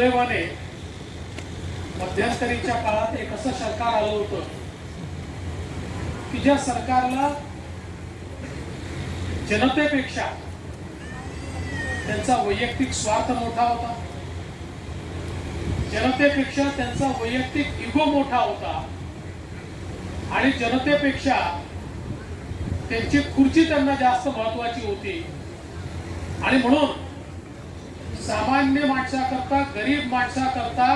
सुदैवाने मध्यंतरीच्या काळात एक असं सरकार आलं होतं की ज्या सरकारला जनतेपेक्षा त्यांचा वैयक्तिक स्वार्थ मोठा होता जनतेपेक्षा त्यांचा वैयक्तिक इगो मोठा होता आणि जनतेपेक्षा त्यांची खुर्ची त्यांना जास्त महत्वाची होती. आणि म्हणून सामान्य माणसाकरता गरीब माणसाकरता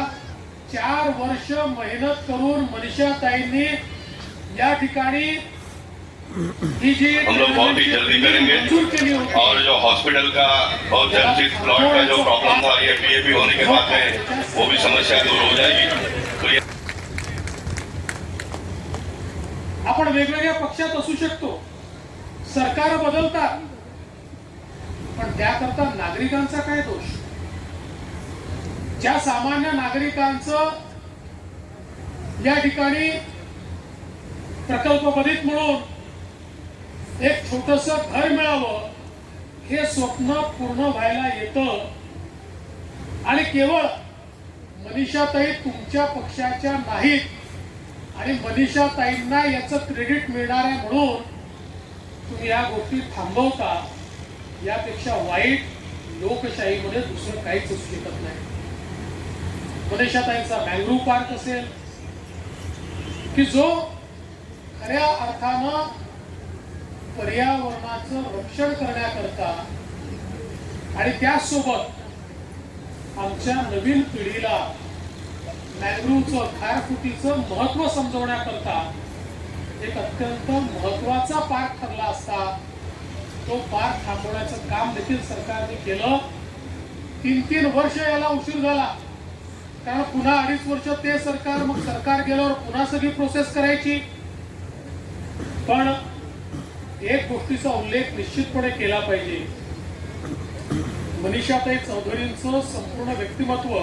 चार वर्ष मेहनत करून मनीषाताईंनी या ठिकाणी हम लोग बहुत ही जल्दी करेंगे। और जो हॉस्पिटल का बहुत चर्चित प्लॉट का जो प्रॉब्लम था ये पीएपी होने के बाद में वो भी समस्या दूर हो जाएगी। तो ये आपण वेगवेगळ्या पक्षात असू शकतो. सरकार बदलतात. पण त्याकरता नागरिकांचा काय दोष? ज्या सामान्य नागरिकांचं या ठिकाणी प्रकल्पबाधित म्हणून एक छोटस घर मिळावं हे स्वप्न पूर्ण व्हायला येतं. आणि केवळ मनीषाताई तुमच्या पक्षाच्या नाहीत आणि मनीषाताईंना याचं क्रेडिट मिळणार आहे म्हणून तुम्ही या गोष्टी थांबवता. यापेक्षा वाईट लोकशाहीमध्ये दुसरं काहीच असू शकत नाही. मनीषा ताईंचा मँग्रोव पार्क असेल की जो खऱ्या अर्थानं पर्यावरणाचं रक्षण करण्याकरता आणि त्याचसोबत आमच्या नवीन पिढीला मॅंग्रोवचं खारफुटीचं महत्त्व समजवण्याकरता एक अत्यंत महत्त्वाचा पार्क ठरला असता तो पार्क थांबवण्याचं काम देखील सरकारने केलं. तीन तीन वर्ष याला उशीर झाला. कारण पुन्हा अडीच वर्ष ते सरकार मग सरकार गेल्यावर पुन्हा सगळी प्रोसेस करायची. पण एक गोष्टीचा उल्लेख निश्चितपणे केला पाहिजे. मनीषाताई चौधरींचं संपूर्ण व्यक्तिमत्व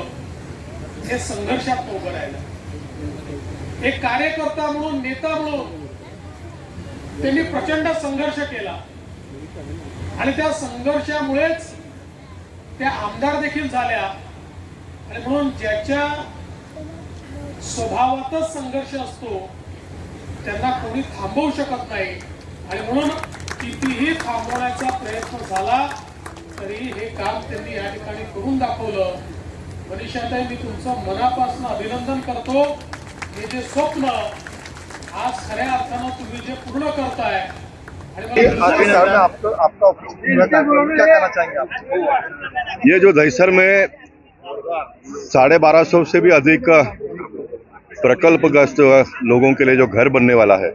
हे संघर्षात उभं राहिलं. एक कार्यकर्ता म्हणून नेता म्हणून त्यांनी प्रचंड संघर्ष केला. आणि त्या संघर्षामुळेच त्या आमदार देखील झाल्या. आणि म्हणून ज्याच्या स्वभावातच संघर्ष असतो त्यांना कोणी थांबवू शकत नाही. आणि म्हणून कितीही थांबवण्याचा प्रयत्न झाला तरी हे काम त्यांनी या ठिकाणी करून दाखवलं. मनीषाताई मी तुमचं मनापासून अभिनंदन करतो. हे जे स्वप्न आज खऱ्या अर्थानं तुम्ही जे पूर्ण करताय आपको आपका क्या कहना चाहेंगे आप? ये जो दहीसर में साढ़े बारह सौ से भी अधिक प्रकल्पग्रस्त लोगों के लिए जो घर बनने वाला है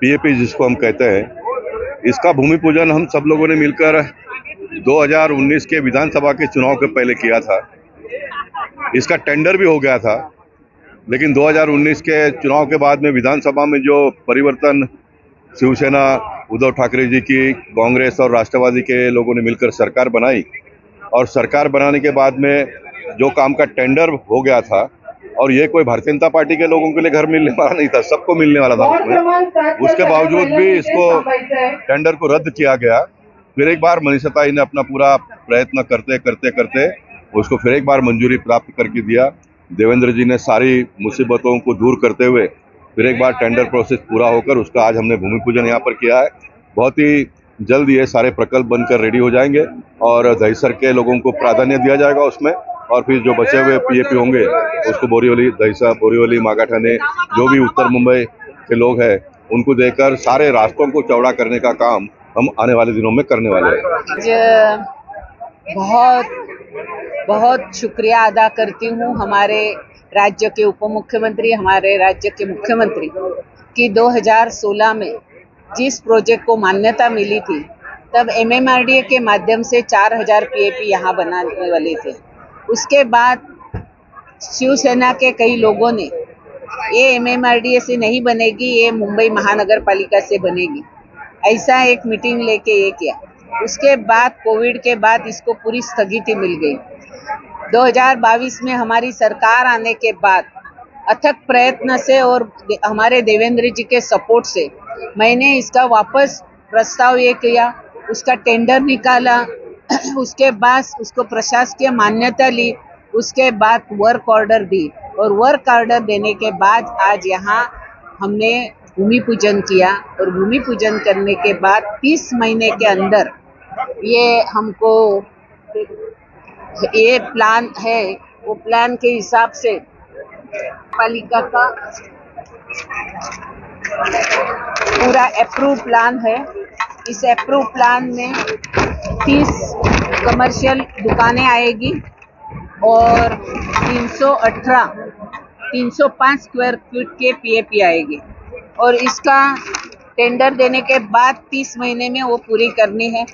पीएपी जिसको हम कहते हैं इसका भूमि पूजन हम सब लोगों ने मिलकर 2019 के विधानसभा के चुनाव के पहले किया था। इसका टेंडर भी हो गया था लेकिन 2019 के चुनाव के बाद में विधानसभा में जो परिवर्तन शिवसेना उद्धव ठाकरे जी की कांग्रेस और राष्ट्रवादी के लोगों ने मिलकर सरकार बनाई और सरकार बनाने के बाद में जो काम का टेंडर हो गया था और ये कोई भारतीय जनता पार्टी के लोगों के लिए घर मिलने वाला नहीं था सबको मिलने वाला था उसमें। उसके बावजूद भी इसको टेंडर को रद्द किया गया। फिर एक बार मनीषा ताई ने अपना पूरा प्रयत्न करते करते करते उसको फिर एक बार मंजूरी प्राप्त करके दिया। देवेंद्र जी ने सारी मुसीबतों को दूर करते हुए फिर एक बार टेंडर प्रोसेस पूरा होकर उसका आज हमने भूमि पूजन यहाँ पर किया है। बहुत ही जल्द ये सारे प्रकल्प बनकर रेडी हो जाएँगे और दहीसर के लोगों को प्राधान्य दिया जाएगा उसमें। और फिर जो बचे हुए पीएपी होंगे, उसको बोरीवली दहीसर बोरीवली मागाठाने जो भी उत्तर मुंबई के लोग हैं, उनको देकर सारे रास्तों को चौड़ा करने का काम हम आने वाले दिनों में करने वाले हैं। बहुत बहुत शुक्रिया अदा करती हूँ हमारे राज्य के उप मुख्यमंत्री हमारे राज्य के मुख्यमंत्री कि 2016 में जिस प्रोजेक्ट को मान्यता मिली थी, तब एमएमआरडीए के माध्यम से 4000 पीएपी यहाँ बनाने वाले थे। उसके बाद शिवसेना के कई लोगों ने, ये एमएमआरडीए से नहीं बनेगी, ये मुंबई महानगर पालिका से बनेगी। ऐसा एक मीटिंग लेके ये किया। उसके बाद कोविड के बाद इसको पूरी स्थगिति मिल गई। 2022 में हमारी सरकार आने के बाद अथक प्रयत्न से और हमारे देवेंद्र जी के सपोर्ट से मैंने इसका वापस प्रस्ताव ये किया, उसका टेंडर निकाला, उसके बाद उसको प्रशासकीय मान्यता ली, उसके बाद वर्क ऑर्डर दी और वर्क ऑर्डर देने के बाद आज यहाँ हमने भूमि पूजन किया और भूमि पूजन करने के बाद 30 महीने के अंदर ये हमको ये प्लान है, वो प्लान के हिसाब से पालिका का पूरा अप्रूव प्लान है। इस अप्रूव प्लान में 30 कमर्शियल दुकानें आएगी और 318 305 स्क्वायर फीट के पीएपी आएगी। और इसका टेंडर देने के बाद 30 महीने में वो पूरी करनी है।